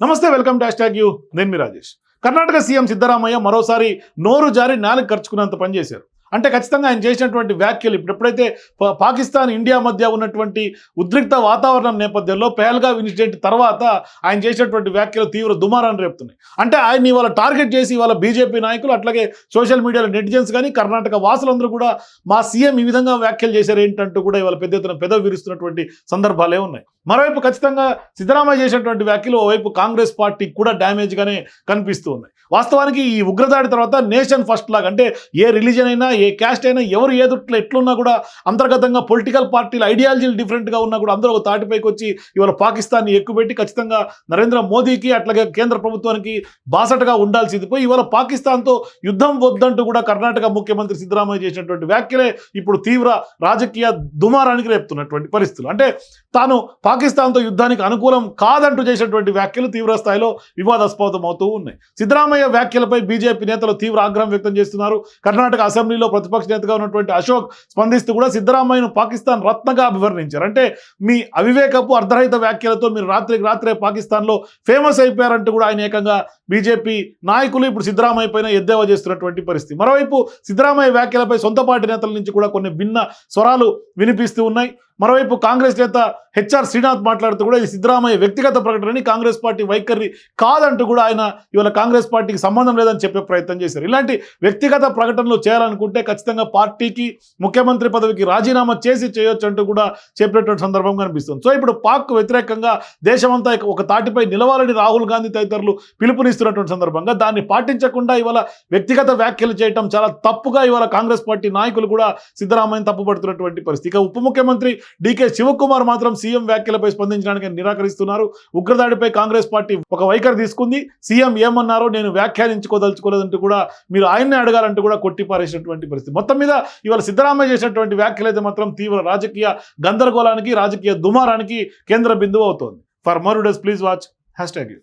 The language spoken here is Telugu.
నమస్తే వెల్కమ్ డాష్ ట్యాగ్ యూ. నేను మీ రాజేష్. కర్ణాటక సీఎం సిద్ధరామయ్య మరోసారి నోరు జారి నాలుగు ఖర్చుకున్నంత పనిచేశారు అంటే ఖచ్చితంగా ఆయన చేసినటువంటి వ్యాఖ్యలు ఇప్పుడు ఎప్పుడైతే పాకిస్తాన్ ఇండియా మధ్య ఉన్నటువంటి ఉద్రిక్త వాతావరణం నేపథ్యంలో పేల్గా ఇన్సిడెంట్ తర్వాత ఆయన చేసినటువంటి వ్యాఖ్యలు తీవ్ర దుమారాన్ని రేపుతున్నాయి. అంటే ఆయన్ని ఇవాళ టార్గెట్ చేసి ఇవాళ బీజేపీ నాయకులు అట్లాగే సోషల్ మీడియాలో నెటిజన్స్ కానీ కర్ణాటక వాసులందరూ కూడా మా సీఎం ఈ విధంగా వ్యాఖ్యలు చేశారు ఏంటంటూ కూడా ఇవాళ పెద్ద ఎత్తున పెదవి విరుస్తున్నటువంటి సందర్భాలే ఉన్నాయి. మరోవైపు ఖచ్చితంగా సిద్ధరామయ్య చేసినటువంటి వ్యాఖ్యలు ఓవైపు కాంగ్రెస్ పార్టీకి కూడా డ్యామేజ్గానే కనిపిస్తూ ఉన్నాయి. వాస్తవానికి ఈ ఉగ్రదాడి తర్వాత నేషన్ ఫస్ట్ లాగా అంటే ఏ రిలీజన్ అయినా ఏ క్యాస్ట్ అయినా ఎవరు ఏదుట్లో ఎట్లున్నా కూడా అంతర్గతంగా పొలిటికల్ పార్టీలు ఐడియాలజీలు డిఫరెంట్గా ఉన్నా కూడా అందరూ ఒక తాటిపైకి వచ్చి ఇవాళ పాకిస్తాన్ని ఎక్కుపెట్టి ఖచ్చితంగా నరేంద్ర మోదీకి అట్లాగే కేంద్ర ప్రభుత్వానికి బాసటగా ఉండాల్సింది. పోయి ఇవాళ పాకిస్తాన్తో యుద్ధం వద్దంటూ కూడా కర్ణాటక ముఖ్యమంత్రి సిద్ధరామయ్య చేసినటువంటి వ్యాఖ్యలే ఇప్పుడు తీవ్ర రాజకీయ దుమారానికి రేపుతున్నటువంటి పరిస్థితులు. అంటే తాను పాకిస్తాన్తో యుద్ధానికి అనుకూలం కాదంటూ చేసినటువంటి వ్యాఖ్యలు తీవ్ర స్థాయిలో వివాదాస్పదం అవుతూ ఉన్నాయి. సిద్ధరామయ్య వ్యాఖ్యలపై బీజేపీ నేతలు తీవ్ర ఆగ్రహం వ్యక్తం చేస్తున్నారు. కర్ణాటక అసెంబ్లీలో ప్రతిపక్ష నేతగా ఉన్నటువంటి అశోక్ స్పందిస్తూ కూడా సిద్ధరామయ్యను పాకిస్తాన్ రత్నగా అభివర్ణించారు. అంటే మీ అవివేకపు అర్ధరహిత వ్యాఖ్యలతో మీరు రాత్రికి రాత్రే పాకిస్తాన్లో ఫేమస్ అయిపోయారంటూ కూడా ఆయన ఏకంగా బీజేపీ నాయకులు ఇప్పుడు సిద్ధరామయ్య పైన ఎద్దేవా చేస్తున్నటువంటి పరిస్థితి. మరోవైపు సిద్ధరామయ్య వ్యాఖ్యలపై సొంత పార్టీ నేతల నుంచి కూడా కొన్ని భిన్న స్వరాలు వినిపిస్తూ ఉన్నాయి. మరోవైపు కాంగ్రెస్ నేత హెచ్ఆర్ శ్రీనాథ్ మాట్లాడుతూ కూడా ఇది సిద్ధరామయ్య వ్యక్తిగత ప్రకటనని కాంగ్రెస్ పార్టీ వైఖరి కాదంటూ కూడా ఆయన ఇవాళ కాంగ్రెస్ పార్టీకి సంబంధం లేదని చెప్పే ప్రయత్నం చేశారు. ఇలాంటి వ్యక్తిగత ప్రకటనలు చేయాలనుకుంటే ఖచ్చితంగా పార్టీకి ముఖ్యమంత్రి పదవికి రాజీనామా చేసి చేయొచ్చు అంటూ కూడా చెప్పేటువంటి సందర్భం కనిపిస్తుంది సో ఇప్పుడు పాక్ వ్యతిరేకంగా దేశమంతా ఒక తాటిపై నిలవాలని రాహుల్ గాంధీ తదితరులు పిలుపునిస్తున్నటువంటి సందర్భంగా దాన్ని పాటించకుండా ఇవాళ వ్యక్తిగత వ్యాఖ్యలు చేయటం చాలా తప్పుగా ఇవాళ కాంగ్రెస్ పార్టీ నాయకులు కూడా సిద్ధరామయ్యను తప్పుపడుతున్నటువంటి పరిస్థితి. ఇక ఉప ముఖ్యమంత్రి డీకే శివకుమార్ మాత్రం సీఎం వ్యాఖ్యలపై స్పందించడానికి నిరాకరిస్తున్నారు. ఉగ్రదాడిపై కాంగ్రెస్ పార్టీ ఒక వైఖరి తీసుకుంది. సీఎం ఏమన్నారో నేను వ్యాఖ్యానించుకోదలుచుకోలేదంటూ కూడా మీరు ఆయన్నే అడగాలంటూ కూడా కొట్టిపారేసినటువంటి పరిస్థితి. మొత్తం మీద ఇవాళ సిద్ధరామయ్య చేసినటువంటి వ్యాఖ్యలు అయితే మాత్రం తీవ్ర రాజకీయ గందరగోళానికి రాజకీయ దుమారానికి కేంద్ర బిందువు అవుతోంది. For more days please watch hash tag